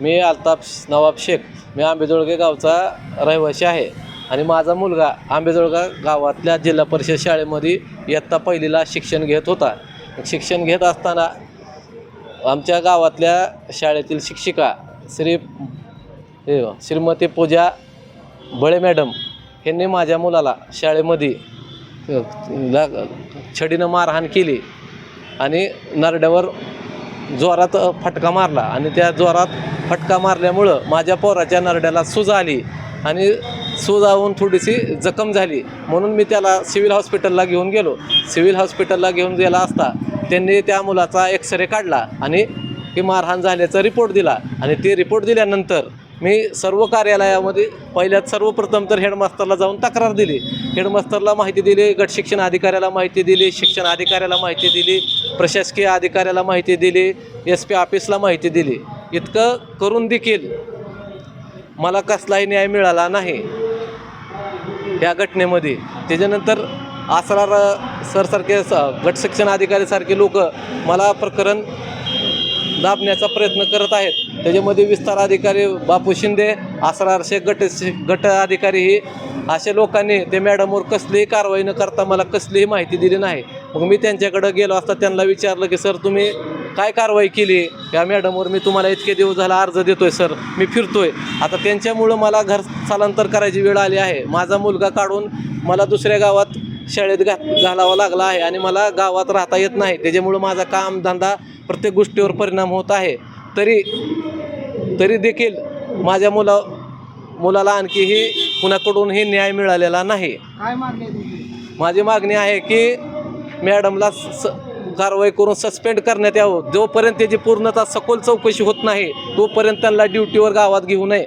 मी अल्ताफ नवाब शेख. मी आंबेजोळगे गावचा रहिवासी आहे. आणि माझा मुलगा आंबेजोळगा गावातल्या जिल्हा परिषद शाळेमध्ये इयत्ता पहिलीला शिक्षण घेत होता. शिक्षण घेत असताना आमच्या गावातल्या शाळेतील शिक्षिका श्री श्रीमती पूजा बळे मॅडम यांनी माझ्या मुलाला शाळेमध्ये छडीनं मारहाण केली. आणि नरड्यावर जोरात फटका मारला. आणि त्या जोरात फटका मारल्यामुळं माझ्या पोराच्या नरड्याला सूज आली आणि सुजावून थोडीशी जखम झाली. म्हणून मी त्याला सिव्हिल हॉस्पिटलला घेऊन गेलो. सिव्हिल हॉस्पिटलला घेऊन गेला असता त्यांनी त्या मुलाचा एक्सरे काढला आणि ही मारहाण झाल्याचा रिपोर्ट दिला. आणि ते रिपोर्ट दिल्यानंतर मी सर्व कार्यालयामध्ये पहिल्यात सर्वप्रथम तर हेडमास्टरला जाऊन तक्रार दिली. हेडमास्तरला माहिती दिली गट शिक्षण अधिकाऱ्याला माहिती दिली शिक्षण अधिकाऱ्याला माहिती दिली प्रशासकीय अधिकाऱ्याला माहिती दिली एस पी ऑफिसला माहिती दिली. इतकं करून देखील मला कसलाही न्याय मिळाला नाही. या घटनेमध्ये. त्याच्यानंतर आसरार सरसारखे स गट शिक्षण अधिकारीसारखे लोक मला प्रकरण दाबण्याचा प्रयत्न करत आहेत. त्याच्यामध्ये विस्तार अधिकारी बापू शिंदे आसरार शेख गट गट अधिकारी ही अशा लोकांनी ते मॅडमवर कसलीही कारवाई न करता मला कसलीही माहिती दिली नाही. मग मी त्यांच्याकडं गेलो असता त्यांना विचारलं की सर तुम्ही काय कारवाई केली? या मॅडमवर मी तुम्हाला इतके दिवस झाला अर्ज देतोय सर. मी फिरतोय. आता त्यांच्यामुळं मला घर स्थलांतर करायची वेळ आली आहे. माझा मुलगा काढून मला दुसऱ्या गावात शाळेत घा घालावा लागला आहे आणि मला गावात राहता येत नाही. त्याच्यामुळं माझा काम धंदा प्रत्येक गोष्टीवर परिणाम होत आहे. तरी तरी देखील माझ्या मुला मुलाला आणखीही कुणाकडूनही न्याय मिळालेला नाही. काय माझी मागणी आहे की मॅडमला स कारवाई करून सस्पेंड करण्यात यावं. जोपर्यंत त्याची पूर्णतः सखोल चौकशी होत नाही तोपर्यंत त्यांना ड्युटीवर गावात घेऊ नये.